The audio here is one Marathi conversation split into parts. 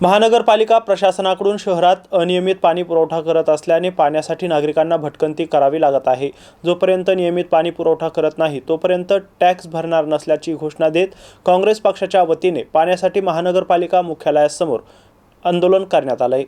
महानगरपालिका प्रशासनाकडून शहरात अनियमित पाणी पुरवठा करत असल्याने पाण्यासाठी नागरिकांना भटकंती करावी लागत आहे. जोपर्यंत नियमित पाणी पुरवठा करत नाही तोपर्यंत टॅक्स भरणार नसल्याची घोषणा देत काँग्रेस पक्षाच्या वतीने पाण्यासाठी महानगरपालिका मुख्यालयासमोर आंदोलन करण्यात आलं आहे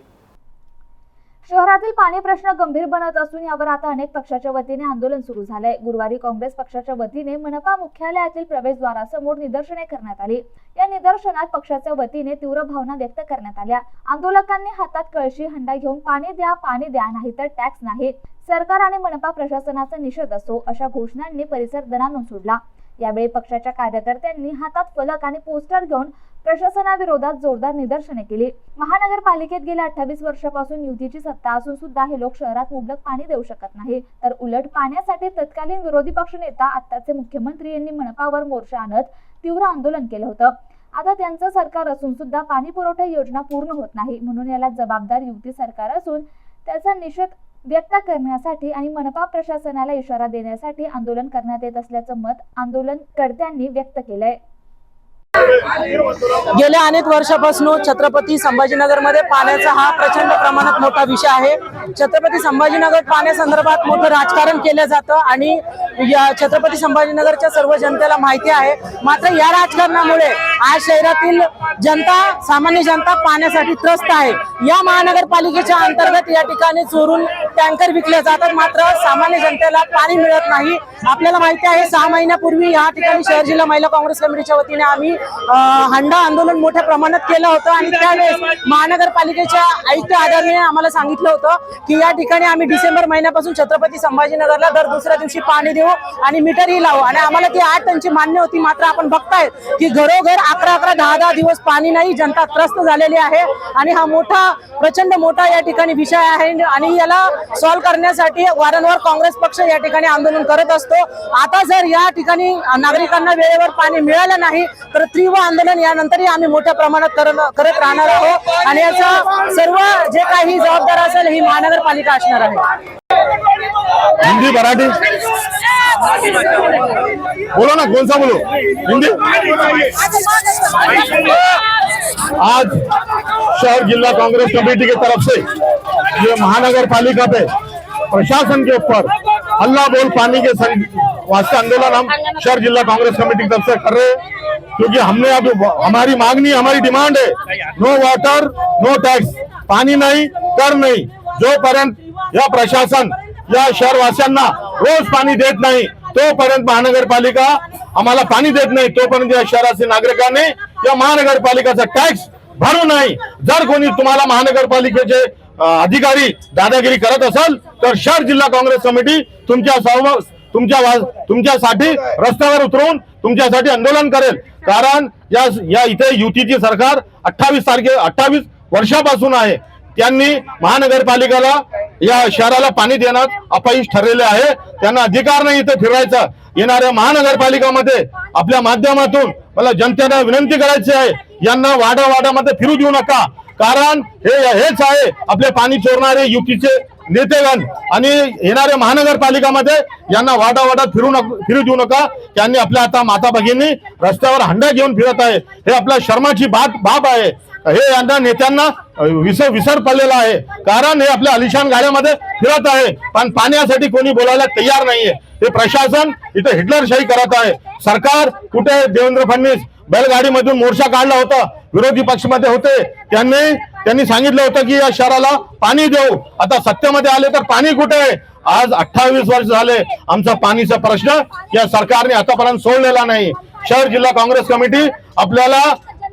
शहरातील पाणी प्रश्न गंभीर बनत असून यावर आता अनेक पक्षाच्या वतीने आंदोलन सुरू झालंय. गुरुवारी काँग्रेस पक्षाच्या वतीने मनपा मुख्यालयातील प्रवेशद्वारासमोर निदर्शने करण्यात आली. या निदर्शनात पक्षाच्या वतीने तीव्र भावना व्यक्त करण्यात आल्या. आंदोलकांनी हातात कळशी हंडा घेऊन पाणी द्या पाणी द्या नाहीतर टॅक्स नाही. सरकार आणि मनपा प्रशासनाचा निषेध असो अशा घोषणांनी परिसर दणानून सोडला. यावेळी पक्षाच्या कार्यकर्त्यांनी हातात फलक आणि पोस्टर घेऊन प्रशासनाविरोधात जोरदार निदर्शने केली. महानगरपालिकेत गेल्या अठ्ठावीस वर्षापासून युतीची सत्ता असून सुद्धा हे लोक शहरात मुबलक पाणी देऊ शकत नाही. तर उलट पाण्यासाठी तत्कालीन विरोधी पक्ष नेता आत्ताचे मुख्यमंत्री यांनी मनपावर मोर्चा आणत तीव्र आंदोलन केलं होतं. आता त्यांचं सरकार असून सुद्धा पाणी पुरवठा योजना पूर्ण होत नाही. म्हणून याला जबाबदार युती सरकार असून त्याचा निषेध व्यक्त करण्यासाठी आणि मनपा प्रशासनाला इशारा देण्यासाठी आंदोलन करण्यात येत असल्याचं मत आंदोलनकर्त्यांनी व्यक्त केलंय. गेल्या अनेक वर्षापासून छत्रपती संभाजीनगरमध्ये पाण्याचा हा प्रचंड प्रमाणात मोठा विषय आहे. छत्रपती संभाजीनगर पाण्यासंदर्भात मोठं राजकारण केलं जातं आणि या छत्रपती संभाजीनगरच्या सर्व जनतेला माहिती आहे. मात्र या राजकारणामुळे आज शहरातील जनता सामान्य जनता पाण्यासाठी त्रस्त आहे. या महानगरपालिकेच्या अंतर्गत या ठिकाणी चोरून टँकर विकले जातात. मात्र सामान्य जनतेला पाणी मिळत नाही. आपल्याला माहिती आहे सहा महिन्यापूर्वी या ठिकाणी शहर जिल्हा महिला काँग्रेस कमिटीच्या वतीने आम्ही हंडा आंदोलन मोठ्या प्रमाणात केलं होतं आणि त्यावेळेस महानगरपालिकेच्या आयुक्त आधारने आम्हाला सांगितलं होतं की या ठिकाणी आम्ही डिसेंबर महिन्यापासून छत्रपती संभाजीनगरला दर दुसऱ्या दिवशी पाणी देऊ आणि मीटरही लावू. आणि आम्हाला ती आठ त्यांची मान्य होती मात्र आपण बघताय की घरोघर अकरा अकरा दहा दहा दिवस पाणी नाही जनता त्रस्त झालेली आहे आणि हा मोठा प्रचंड मोठा या ठिकाणी विषय आहे आणि याला सॉल्व्ह करण्यासाठी वारंवार काँग्रेस पक्ष या ठिकाणी आंदोलन करत असतो. आता जर या ठिकाणी नागरिकांना वेळेवर पाणी मिळालं नाही तर तीव्र आंदोलन यानंतरही आम्ही मोठ्या प्रमाणात करत राहणार आहोत. आणि याचा सर्व जे काही जबाबदार असेल ही महानगरपालिका असणार आहे. हिंदी मराठी? बोलो ना कौन सा बोलो? हिंदी? आज शहर जिला कांग्रेस कमेटी की तरफ से ये महानगर पालिका पे प्रशासन के ऊपर हल्ला बोल पानी के वास्ते आंदोलन हम शहर जिला कांग्रेस कमेटी की तरफ से कर रहे हैं। क्योंकि हमने अब हमारी मांगनी हमारी डिमांड है। नो वाटर नो टैक्स पाणी नाही कर नाही। जोपर्यंत या प्रशासन या शहरवासियांना रोज पाणी देत नाही तोपर्यंत महानगरपालिका आम्हाला पाणी देत नाही तोपर्यंत या शहरातील नागरिकांनी या महानगरपालिकाचा टॅक्स भरू नाही. जर कोणी तुम्हाला महानगरपालिकेचे अधिकारी दादागिरी करत असेल तर शहर जिल्हा काँग्रेस कमिटी तुमच्या सर्व तुमच्या तुमच्यासाठी रस्त्यावर उतरून तुमच्यासाठी आंदोलन करेल. कारण या या इथे युतीची सरकार अठ्ठावीस तारखे अठ्ठावीस वर्षापासून आहे. त्यांनी महानगरपालिकेला या शहराला पाणी देण्यात अपयश ठरलेले आहे. त्यांना अधिकार नाही इथे फिरायचा. येणाऱ्या महानगरपालिकामध्ये आपल्या माध्यमातून मला जनतेला विनंती करायची आहे यांना वाडा वाडामध्ये फिरू देऊ नका. कारण हे हेच आहे आपले पाणी चोरणारे युतीचे नेतेगण आणि येणाऱ्या महानगरपालिकामध्ये यांना वाटा वाटा फिरू नक फिरू देऊ नका. त्यांनी आपल्या आता माता भगिनी रस्त्यावर हंडा घेऊन फिरत आहे. हे आपल्या शर्माची बात बाब आहे. हे यांना नेत्यांना विसर विसर पडलेला आहे. कारण हे आपल्या अलिशान गाड्यामध्ये फिरत आहे. पण पाण्यासाठी कोणी बोलायला तयार नाहीये. हे प्रशासन इथे हिटलरशाही करत आहे. सरकार कुठे देवेंद्र फडणवीस? बैलगाडीमधून मोर्चा काढला होता. विरोधी पक्षमध्ये होते. त्यांनी त्यांनी सांगितलं होतं की या शहराला पाणी देऊ. आता सत्तेमध्ये आले तर पाणी कुठे आहे? आज अठ्ठावीस वर्ष झाले आमचा पाणीचा प्रश्न या सरकारने आतापर्यंत सोडलेला नाही. शहर जिल्हा काँग्रेस कमिटी आपल्याला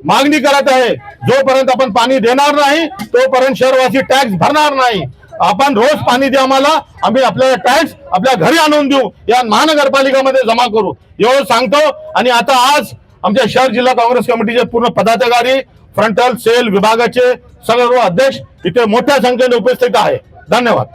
मागणी करत आहे. जोपर्यंत आपण पाणी देणार नाही तोपर्यंत शहरवासी टॅक्स भरणार नाही. आपण रोज पाणी द्या आम्हाला आम्ही आपल्याला टॅक्स आपल्या घरी आणून देऊ. या महानगरपालिकामध्ये जमा करू. एवढं सांगतो आणि आता आज आमच्या शहर जिल्हा काँग्रेस कमिटीचे पूर्ण पदाधिकारी फ्रंटल सेल विभागाचे सर्व अध्यक्ष इथे मोठ्या संख्येने उपस्थित आहे. धन्यवाद.